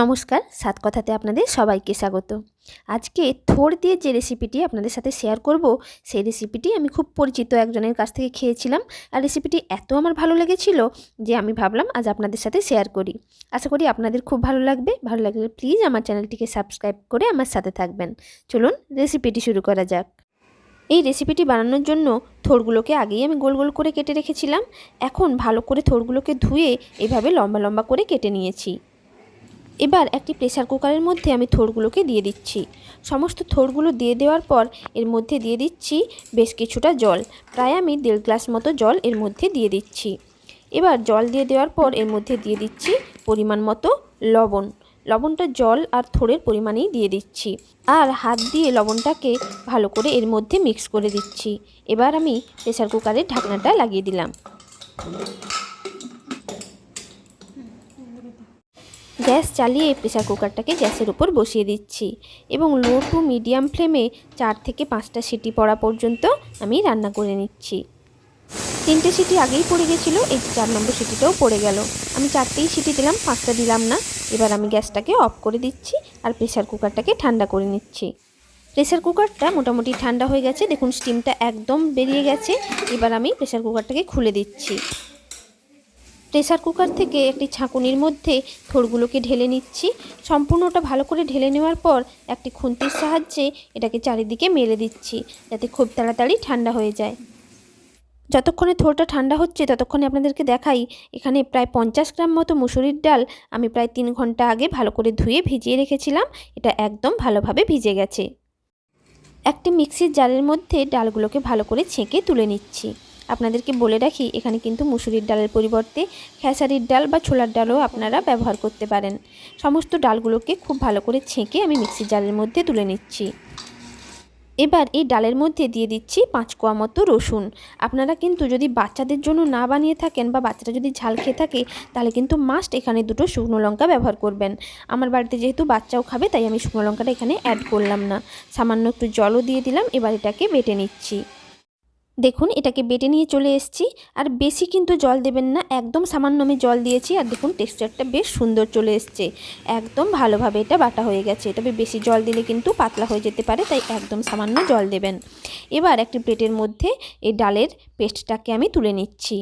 নমস্কার, সাত কথাতে আপনাদের সবাইকে স্বাগত। আজকে থোড় দিয়ে যে রেসিপিটি আপনাদের সাথে শেয়ার করব, সেই রেসিপিটি আমি খুব পরিচিত একজনের কাছ থেকে খেয়েছিলাম। আর রেসিপিটি এত আমার ভালো লেগেছিল যে আমি ভাবলাম আজ আপনাদের সাথে শেয়ার করি। আশা করি আপনাদের খুব ভালো লাগবে। ভালো লাগলে প্লিজ আমার চ্যানেলটিকে সাবস্ক্রাইব করে আমার সাথে থাকবেন। চলুন রেসিপিটি শুরু করা যাক। এই রেসিপিটি বানানোর জন্য থোড়গুলোকে আগেই আমি গোল গোল করে কেটে রেখেছিলাম। এখন ভালো করে থোড়গুলোকে ধুয়ে এভাবে লম্বা লম্বা করে কেটে নিয়েছি। এবার একটি প্রেসার কুকারের মধ্যে আমি থোড়গুলোকে দিয়ে দিচ্ছি। সমস্ত থোড়গুলো দিয়ে দেওয়ার পর এর মধ্যে দিয়ে দিচ্ছি বেশ কিছুটা জল। প্রায় আমি দেড় গ্লাস মতো জল এর মধ্যে দিয়ে দিচ্ছি। এবার জল দিয়ে দেওয়ার পর এর মধ্যে দিয়ে দিচ্ছি পরিমাণ মতো লবণ। লবণটা জল আর থোড়ের পরিমাণেই দিয়ে দিচ্ছি। আর হাত দিয়ে লবণটাকে ভালো করে এর মধ্যে মিক্স করে দিচ্ছি। এবার আমি প্রেসার কুকারের ঢাকনাটা লাগিয়ে দিলাম। গ্যাস চালিয়ে প্রেসার কুকারটাকে গ্যাসের উপর বসিয়ে দিচ্ছি এবং লো টু মিডিয়াম ফ্লেমে চার থেকে পাঁচটা সিটি পড়া পর্যন্ত আমি রান্না করে নিচ্ছি। তিনটে সিটি আগেই পড়ে গেছিল, এই চার নম্বর সিটিটাও পড়ে গেল। আমি চারটেই সিটি দিলাম, পাঁচটা দিলাম না। এবার আমি গ্যাসটাকে অফ করে দিচ্ছি আর প্রেসার কুকারটাকে ঠান্ডা করে নিচ্ছি। প্রেসার কুকারটা মোটামুটি ঠান্ডা হয়ে গেছে, দেখুন স্টিমটা একদম বেরিয়ে গেছে। এবার আমি প্রেসার কুকারটাকে খুলে দিচ্ছি। প্রেসার কুকার থেকে একটি ছাঁকুনির মধ্যে থোড়গুলোকে ঢেলে নিচ্ছি। সম্পূর্ণটা ভালো করে ঢেলে নেওয়ার পর একটি খুন্তির সাহায্যে এটাকে চারিদিকে মেলে দিচ্ছি, যাতে খুব তাড়াতাড়ি ঠান্ডা হয়ে যায়। যতক্ষণে থোড়টা ঠান্ডা হচ্ছে ততক্ষণে আপনাদেরকে দেখাই, এখানে প্রায় পঞ্চাশ গ্রাম মতো মুসুরির ডাল আমি প্রায় তিন ঘণ্টা আগে ভালো করে ধুয়ে ভিজিয়ে রেখেছিলাম, এটা একদম ভালোভাবে ভিজে গেছে। একটি মিক্সির জারের মধ্যে ডালগুলোকে ভালো করে ছেঁকে তুলে নিচ্ছি। আপনাদেরকে বলে রাখি, এখানে কিন্তু মুসুরির ডালের পরিবর্তে খেসারির ডাল বা ছোলার ডালও আপনারা ব্যবহার করতে পারেন। সমস্ত ডালগুলোকে খুব ভালো করে ছেঁকে আমি মিক্সির জারের মধ্যে তুলে নিচ্ছি। এবার এই ডালের মধ্যে দিয়ে দিচ্ছি পাঁচ কোয়া মতো রসুন। আপনারা কিন্তু যদি বাচ্চাদের জন্য না বানিয়ে থাকেন বা বাচ্চারা যদি ঝাল খেয়ে থাকে, তাহলে কিন্তু মাস্ট এখানে দুটো শুকনো লঙ্কা ব্যবহার করবেন। আমার বাড়িতে যেহেতু বাচ্চাও খাবে, তাই আমি শুকনো লঙ্কাটা এখানে অ্যাড করলাম না। সামান্য একটু জলও দিয়ে দিলাম, এবার এটাকে বেটে নিচ্ছি। দেখুন, এটাকে বেটে নিয়ে চলে এসেছি। আর বেশি কিন্তু জল দেবেন না, একদম সামান্য আমি জল দিয়েছি। আর দেখুন, টেক্সচারটা বেশ সুন্দর চলে এসছে। একদম ভালোভাবে এটা বাটা হয়ে গেছে। তবে বেশি জল দিলে কিন্তু পাতলা হয়ে যেতে পারে, তাই একদম সামান্য জল দেবেন। এবার একটি প্লেটের মধ্যে এই ডালের পেস্টটাকে আমি তুলে নিচ্ছি।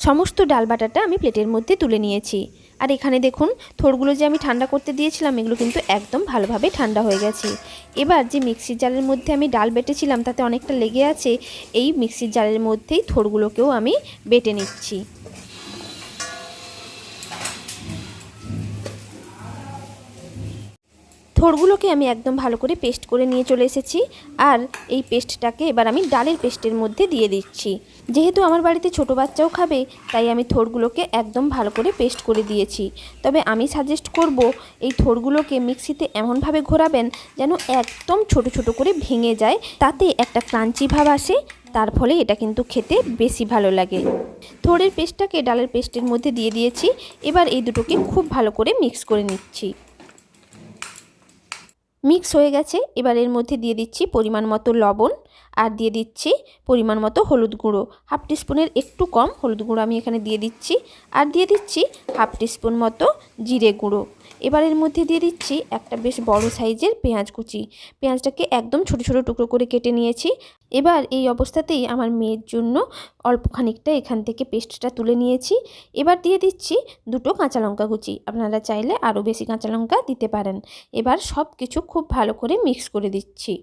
সমস্ত ডাল বাটাটা আমি প্লেটের মধ্যে তুলে নিয়েছি। আর এখানে দেখুন, থোড়গুলো যে আমি ঠান্ডা করতে দিয়েছিলাম, এগুলো কিন্তু একদম ভালোভাবে ঠান্ডা হয়ে গেছে। এবার যে মিক্সির জালের মধ্যে আমি ডাল বেটেছিলাম, তাতে অনেকটা লেগে আছে, এই মিক্সির জালের মধ্যেই থোড়গুলোকেও আমি বেটে নিচ্ছি। থোড়গুলোকে আমি একদম ভালো করে পেস্ট করে নিয়ে চলে এসেছি আর এই পেস্টটাকে এবার আমি ডালের পেস্টের মধ্যে দিয়ে দিচ্ছি। যেহেতু আমার বাড়িতে ছোট বাচ্চাও খাবে, তাই আমি থোড়গুলোকে একদম ভালো করে পেস্ট করে দিয়েছি। তবে আমি সাজেস্ট করব, এই থোড়গুলোকে মিক্সিতে এমনভাবে ঘোরাবেন যেন একদম ছোট ছোট করে ভেঙে যায়, তাতে একটা ক্রাঞ্চি ভাব আসে, তার ফলে এটা কিন্তু খেতে বেশি ভালো লাগে। থোড়ের পেস্টটাকে ডালের পেস্টের মধ্যে দিয়ে দিয়েছি, এবার এই দুটোকে খুব ভালো করে মিক্স করে নিচ্ছি। মিক্স হয়ে গেছে। এবার এর মধ্যে দিয়ে দিচ্ছি পরিমাণ মতো লবণ আর দিয়ে দিচ্ছি পরিমাণ মতো হলুদ গুঁড়ো। হাফ টিস্পুনের একটু কম হলুদ গুঁড়ো আমি এখানে দিয়ে দিচ্ছি। আর দিয়ে দিচ্ছি হাফ টিস্পুন মতো জিরে গুঁড়ো। এবার এর মধ্যে দিয়ে দিচ্ছি একটা বেশ বড় সাইজের পেঁয়াজ কুচি। পেঁয়াজটাকে একদম ছোট ছোট টুকরো করে কেটে নিয়েছি। এবার এই অবস্থাতেই আমার মেয়ের জন্য অল্প খানিকটা এখান থেকে পেস্টটা তুলে নিয়েছি। এবার দিয়ে দিচ্ছি দুটো কাঁচা লঙ্কা কুচি। আপনারা চাইলে আরও বেশি কাঁচা লঙ্কা দিতে পারেন। এবার সব কিছু খুব ভালো করে মিক্স করে দিচ্ছি।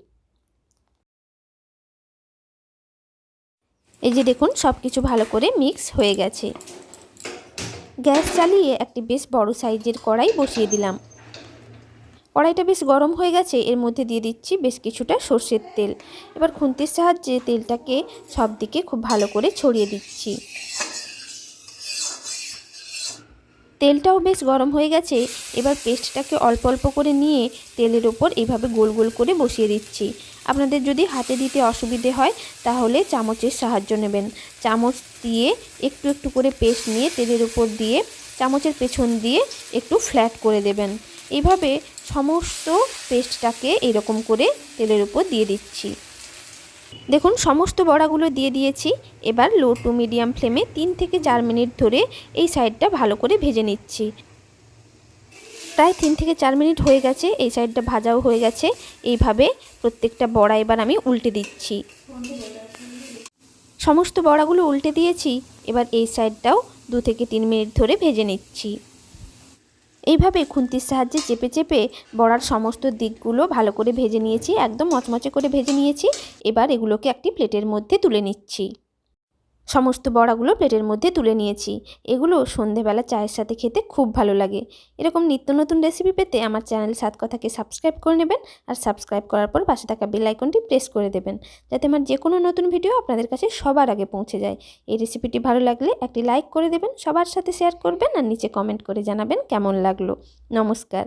এই যে দেখুন সব কিছু ভালো করে মিক্স হয়ে গেছে। গ্যাস চালিয়ে একটি বেশ বড় সাইজের কড়াই বসিয়ে দিলাম। কড়াইটা বেশ গরম হয়ে গেছে, এর মধ্যে দিয়ে দিচ্ছি বেশ কিছুটা সর্ষের তেল। এবার খুন্তির সাহায্যে তেলটাকে সব দিকে খুব ভালো করে ছড়িয়ে দিচ্ছি। তেলটাও বেশ গরম হয়ে গেছে। এবার পেস্টটাকে অল্প অল্প করে নিয়ে তেলের ওপর এইভাবে গোল গোল করে বসিয়ে দিচ্ছি। আপনাদের যদি হাতে দিতে অসুবিধে হয়, তাহলে চামচের সাহায্য নেবেন। চামচ দিয়ে একটু একটু করে পেস্ট নিয়ে তেলের উপর দিয়ে, চামচের পেছন দিয়ে একটু ফ্ল্যাট করে দেবেন। এইভাবে সমস্ত পেস্টটাকে এরকম করে তেলের উপর দিয়ে দিচ্ছি। দেখুন, সমস্ত বড়াগুলো দিয়ে দিয়েছি। এবার লো টু মিডিয়াম ফ্লেমে তিন থেকে চার মিনিট ধরে এই সাইডটা ভালো করে ভেজে নিচ্ছি। প্রায় তিন থেকে চার মিনিট হয়ে গেছে, এই সাইডটা ভাজাও হয়ে গেছে। এইভাবে প্রত্যেকটা বড়া এবার আমি উল্টে দিচ্ছি। সমস্ত বড়াগুলো উল্টে দিয়েছি, এবার এই সাইডটাও দু থেকে তিন মিনিট ধরে ভেজে নিচ্ছি। এইভাবে খুন্তির সাহায্যে চেপে চেপে বড়ার সমস্ত দিকগুলো ভালো করে ভেজে নিয়েছি, একদম মচমচে করে ভেজে নিয়েছি। এবার এগুলোকে একটি প্লেটের মধ্যে তুলে নিচ্ছি। সমস্ত বড়াগুলো প্লেটের মধ্যে তুলে নিয়েছি। এগুলো সন্ধেবেলা চায়ের সাথে খেতে খুব ভালো লাগে। এরকম নিত্য নতুন রেসিপি পেতে আমার চ্যানেল সাত কথাকে সাবস্ক্রাইব করে নেবেন আর সাবস্ক্রাইব করার পর পাশে থাকা বেল আইকনটি প্রেস করে দেবেন, যাতে আমার যে কোনো নতুন ভিডিও আপনাদের কাছে সবার আগে পৌঁছে যায়। এই রেসিপিটি ভালো লাগলে একটি লাইক করে দেবেন, সবার সাথে শেয়ার করবেন আর নিচে কমেন্ট করে জানাবেন কেমন লাগল। নমস্কার।